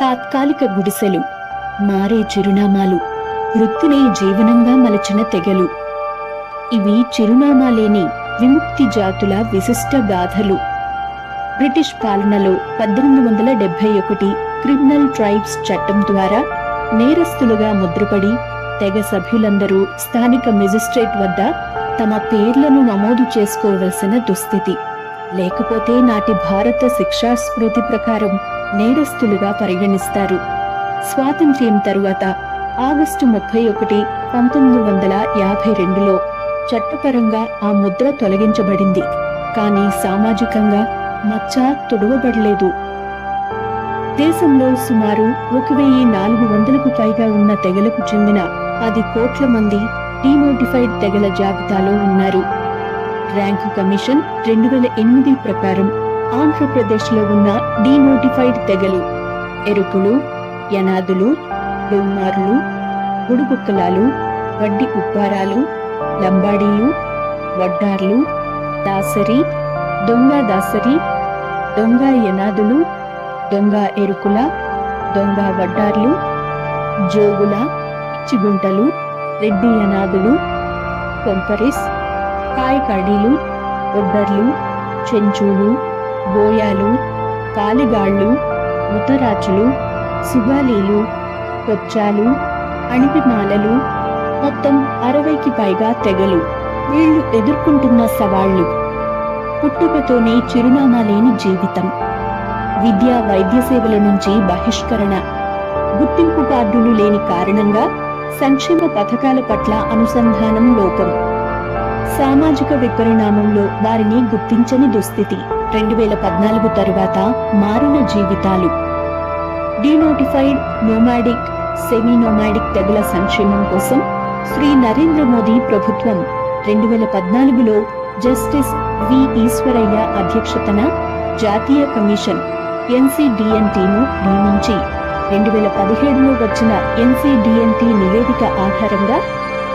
తాత్కాలిక గుడిసెలు మారే చిరునామాలు వృత్తిని జీవనంగా మలచిన తెగలు. ఇవి చిరునామా లేని విముక్తి జాతుల విశిష్ట గాథలు. బ్రిటిష్ పాలనలో పద్దెనిమిది వందల డెబ్బై ఒకటి క్రిమినల్ ట్రైబ్స్ చట్టం ద్వారా నేరస్తులుగా ముద్రపడి తెగ సభ్యులందరూ స్థానిక మెజిస్ట్రేట్ వద్ద తమ పేర్లను నమోదు చేసుకోవలసిన దుస్థితి. లేకపోతే నాటి భారత శిక్షా స్మృతి ప్రకారం నేరస్తులుగా పరిగణిస్తారు. స్వాతంత్ర్యం తరువాత ఆగస్టు ముప్పై ఒకటి పంతొమ్మిది వందల యాభై రెండులో చట్టపరంగా ఆ ముద్ర తొలగించబడింది. కానీ సామాజికంగా మచ్చ తుడవబడలేదు. దేశంలో సుమారు ఒక వెయ్యి నాలుగు వందలకు పైగా ఉన్న తెగలకు చెందిన పది కోట్ల మంది డినోటిఫైడ్ తెగల జాబితాలో ఉన్నారు. ర్యాంకు కమిషన్ రెండు వేల ఎనిమిది ప్రకారం ఆంధ్రప్రదేశ్లో ఉన్న డీనోటిఫైడ్ తెగలు ఎరుకులు యనాదులు డొమ్మారులు గుడుగుక్కలాలు వడ్డి ఉప్పారాలు లంబాడీలు వడ్డార్లు దాసరి దొంగ దాసరి దొంగ యనాదులు దొంగ ఎరుకుల దొంగ వడ్డార్లు జోగుల చిగుంటలు రెడ్డి యనాదులు కొంపరిస్ కాయకాడీలు ఒడ్డర్లు చెంచూలు బోయాలు కాలిగాళ్ళు ఉత్తరాచులు సుగాలీలు కొచ్చాలు అణిపిమాలలు మొత్తం అరవైకి పైగా తెగలు. వీళ్ళు ఎదుర్కొంటున్న సవాళ్ళు. పుట్టుకతోనే చిరునామా లేని జీవితం. విద్య వైద్య సేవల నుంచి బహిష్కరణ. గుర్తింపు కార్డులు లేని కారణంగా సంక్షేమ పథకాల పట్ల అనుసంధానం లోకం. సామాజిక విపరిణామంలో వారిని గుర్తించని దుస్థితి. రెండు వేల పద్నాలుగు తరువాత మారిన జీవితాలు. డీనోటిఫైడ్ నోమాడిక్ సెమీ నోమాడిక్ తెగుల సంక్షేమం కోసం శ్రీ నరేంద్ర మోదీ ప్రభుత్వం రెండు వేల పద్నాలుగులో జస్టిస్ వి ఈశ్వరయ్య అధ్యక్షతన జాతీయ కమిషన్ ఎన్సిడిఎన్టీను నియమించి రెండు వేల పదిహేడులో వచ్చిన ఎన్సిడిఎన్టీ నివేదిక ఆధారంగా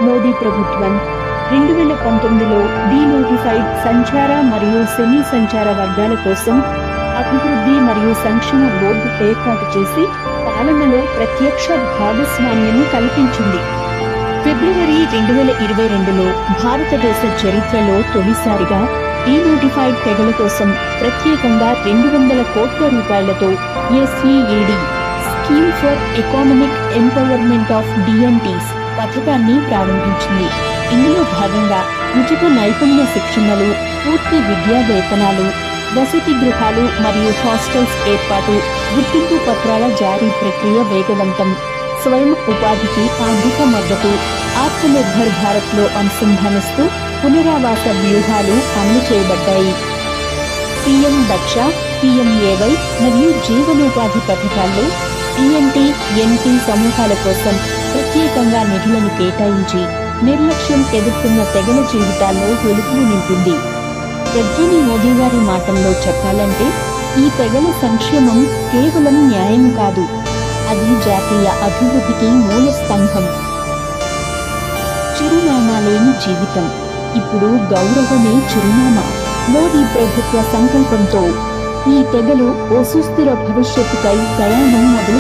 మోదీ ప్రభుత్వం రెండు వేల పంతొమ్మిదిలో డీనోటిఫైడ్ సంచార మరియు సెమీ సంచార వర్గాల కోసం అభివృద్ధి మరియు సంక్షేమ బోర్డు ఏర్పాటు చేసి పాలనలో ప్రత్యక్ష భాగస్వామ్యం కల్పించింది. ఫిబ్రవరి రెండు వేల ఇరవై రెండులో భారతదేశ చరిత్రలో తొలిసారిగా నోటిఫైడ్ తెగల కోసం ప్రత్యేకంగా రెండు వందల కోట్ల రూపాయలతో SEED scheme for economic empowerment of DNTs పథకాన్ని ప్రారంభించింది. ఇందులో భాగంగా ఉచిత నైపుణ్య శిక్షణలు పూర్తి విద్యా వేతనాలు వసతి గృహాలు మరియు హాస్టల్స్ ఏర్పాటు గుర్తింపు పత్రాల జారీ ప్రక్రియ వేగవంతం స్వయం ఉపాధికి ఆర్థిక మద్దతు ఆత్మనిర్భర్ భారత్లో అనుసంధానిస్తూ పునరావాస వ్యూహాలు అమలు చేయబడ్డాయి. పిఎం దక్ష పిఎంఏవై మరియు జీవనోపాధి పథకాల్లో ఈఎన్టీ ఎన్టీ సమూహాల కోసం ప్రత్యేకంగా నిధులను కేటాయించి నిర్లక్ష్యం ఎదుర్కొన్న తెగల జీవితాల్లో వెలుగులు నింపింది. ప్రధాని మోదీ గారి మాటల్లో చెప్పాలంటే ఈ తెగల సంక్షేమం కేవలం న్యాయం కాదు అది జాతీయ అభివృద్ధికి మూల స్తంభం. చిరునామా లేని జీవితం ఇప్పుడు గౌరవమే చిరునామా. మోదీ ప్రభుత్వ సంకల్పంతో ఈ తెగలు ఓ సుస్థిర భవిష్యత్తుకై ప్రయాణం మొదలు